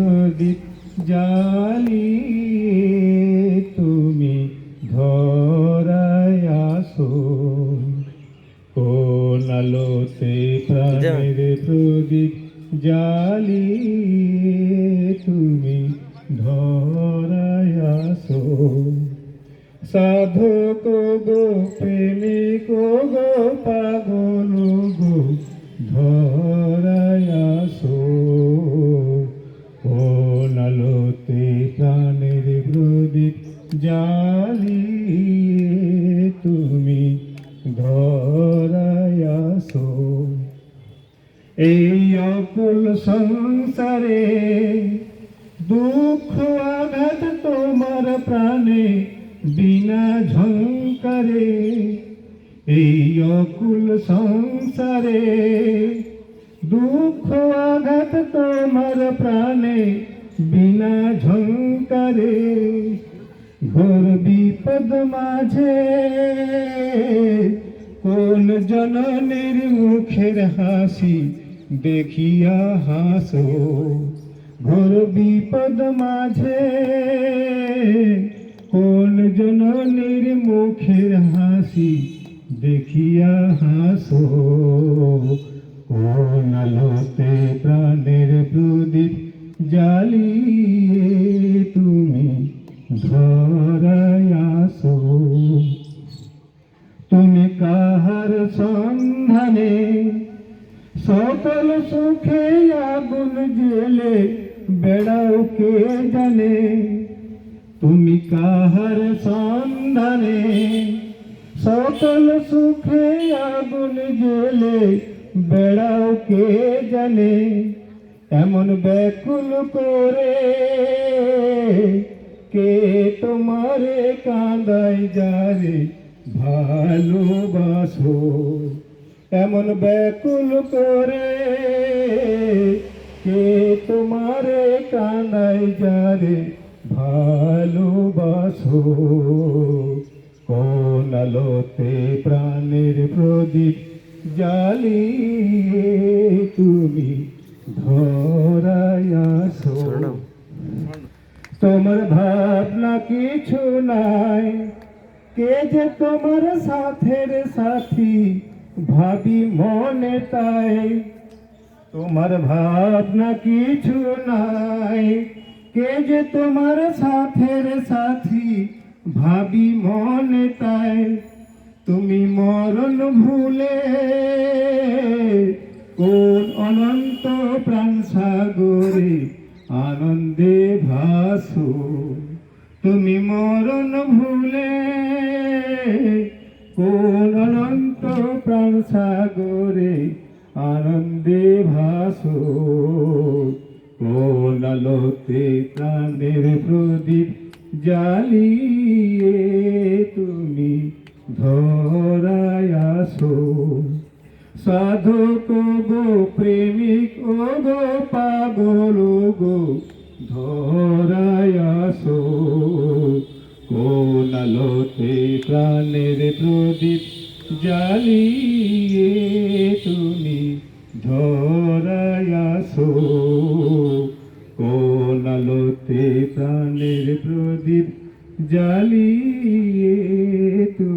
প্রদীপ জ্বালিয়ে তুমি ধরায় আসো। কোন আলোতে প্রাণের প্রদীপ জ্বালিয়ে তুমি ধরায় আসো। সাধক গো প্রেমিক গো ধরায় আসো। এই অকুল সংসারে দুঃখ, আঘাত তোমার প্রাণে বিনা ঝঙ্কারে এই অকুল সংসারে দুঃখ, আঘাত তোমার প্রাণে বিনা ঝঙ্কারে ঘোর বিপদ মাঝে কোন জননীর মুখের হাসি দেখিয়া হাসো? ঘোর বিপদ মাঝে কোন জননীর মুখের হাসি দেখিয়া হাসো? কোন আলোতে প্রাণের প্রদীপ জ্বালিয়ে জেলে বেড়াও কে জানে? তুমি কাহার সন্ধানে? সকল সুখে আগুন জেলে বেড়াও কে জানে? এমন ব্যাকুল করে কে তোমারে কাঁদাই যারে ভালোবাসো। এমন ব্যাকুল করে আলোতে প্রাণের প্রদীপ জ্বালিয়ে তুমি ধরায় আসো। তোমার ভাবনা কিছু নাই। কে যে তোমার সাথের সাথী ভাবি মনে তাই। তোমার ভাবনা কিছু নাই। কে যে তোমার সাথের সাথী ভাবি মনে তাই, তুমি মরণ ভুলে, কোন অনন্ত প্রাণ সাগরে আনন্দে ভাসো। তুমি মরণ ভুলে, কোন অনন্ত প্রাণ সাগরে আনন্দে ভাসো। কোন আলোতে প্রাণের প্রদীপ জ্বালিয়ে সাধু তবু প্রেমিক ও গো পাগল গো ধরায় আসো। কোনালোতে প্রাণের প্রদীপ জ্বালিয়ে তুমি ধরায় আসো। কোনালোতে প্রাণের প্রদীপ জ্বালিয়ে তুমি